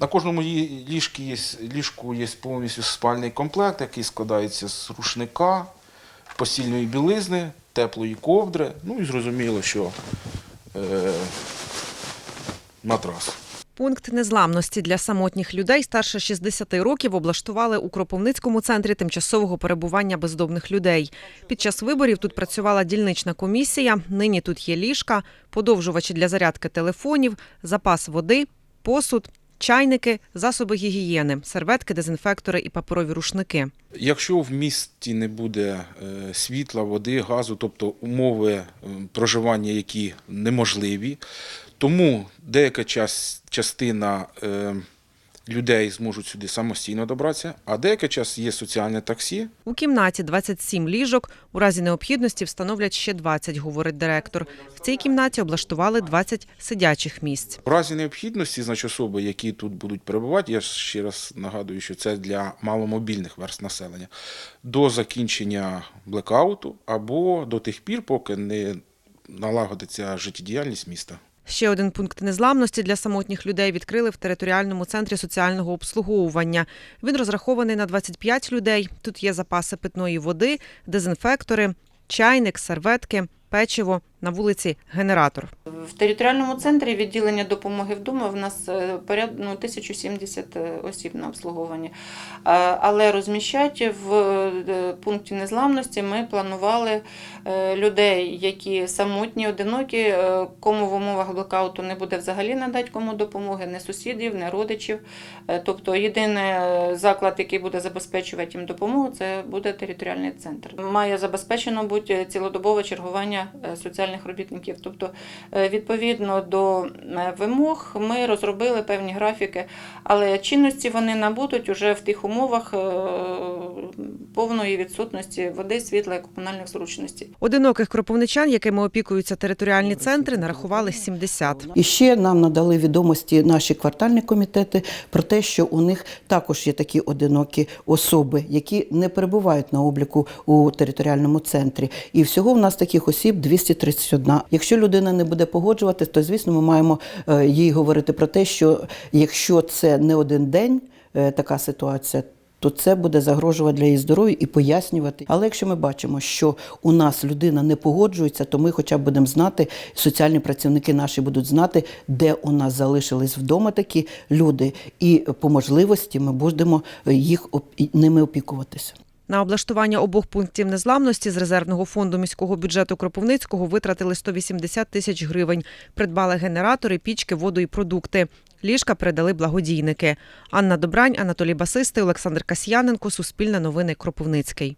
На кожному ліжку є, ліжку є повністю спальний комплект, який складається з рушника, постільної білизни, теплої ковдри, ну і зрозуміло, що е, матрас. Пункт незламності для самотніх людей старше 60 років облаштували у Кропивницькому центрі тимчасового перебування бездомних людей. Під час виборів тут працювала дільнична комісія. Нині тут є ліжка, подовжувачі для зарядки телефонів, запас води, посуд, чайники, засоби гігієни, серветки, дезінфектори і паперові рушники. Якщо в місті не буде е, світла, води, газу, тобто умови е, проживання, які неможливі, тому деяка час, частина е, людей зможуть сюди самостійно добратися, а деяка час є соціальне таксі, У кімнаті 27 ліжок. У разі необхідності встановлять ще 20, говорить директор. В цій кімнаті облаштували 20 сидячих місць. В разі необхідності, значить, особи, які тут будуть перебувати, я ще раз нагадую, що це для маломобільних верст населення, до закінчення блекауту або до тих пір, поки не налагодиться життєдіяльність міста. Ще один пункт незламності для самотніх людей відкрили в територіальному центрі соціального обслуговування. Він розрахований на 25 людей. Тут є запаси питної води, дезінфектори, чайник, серветки, печиво. На вулиці генератор. В територіальному центрі відділення допомоги вдома в нас е, поряд ну, 1070 осіб на обслуговуванні. Але розміщати в е, пункті незламності ми планували е, людей, які самотні, одинокі, е, кому в умовах блокауту не буде взагалі надати кому допомоги, не сусідів, не родичів. Е, Тобто єдиний е, заклад, який буде забезпечувати їм допомогу, це буде територіальний центр. Має забезпечено бути цілодобове чергування е, соціальних робітників. Тобто, е, відповідно до е, вимог, ми розробили певні графіки, але чинності вони набудуть уже в тих умовах повної відсутності води, світла і комунальних зручностей. Одиноких кропивничан, якими опікуються територіальні центри, нарахували 70. І ще нам надали відомості наші квартальні комітети про те, що у них також є такі одинокі особи, які не перебувають на обліку у територіальному центрі. І всього в нас таких осіб 231. Якщо людина не буде погоджуватись, то звісно ми маємо е, їй говорити про те, що якщо це не один день е, така ситуація. То це буде загрожувати для її здоров'я і пояснювати. Але якщо ми бачимо, що у нас людина не погоджується, то ми хоча б будемо знати, соціальні працівники наші будуть знати, де у нас залишились вдома такі люди, і по можливості ми будемо їх оп- ними опікуватися. На облаштування обох пунктів незламності з резервного фонду міського бюджету Кропивницького витратили 180 тисяч гривень. Придбали генератори, пічки, воду і продукти. Ліжка передали благодійники. Анна Добрань, Анатолій Басистий, Олександр Касьяненко. Суспільне новини Кропивницький.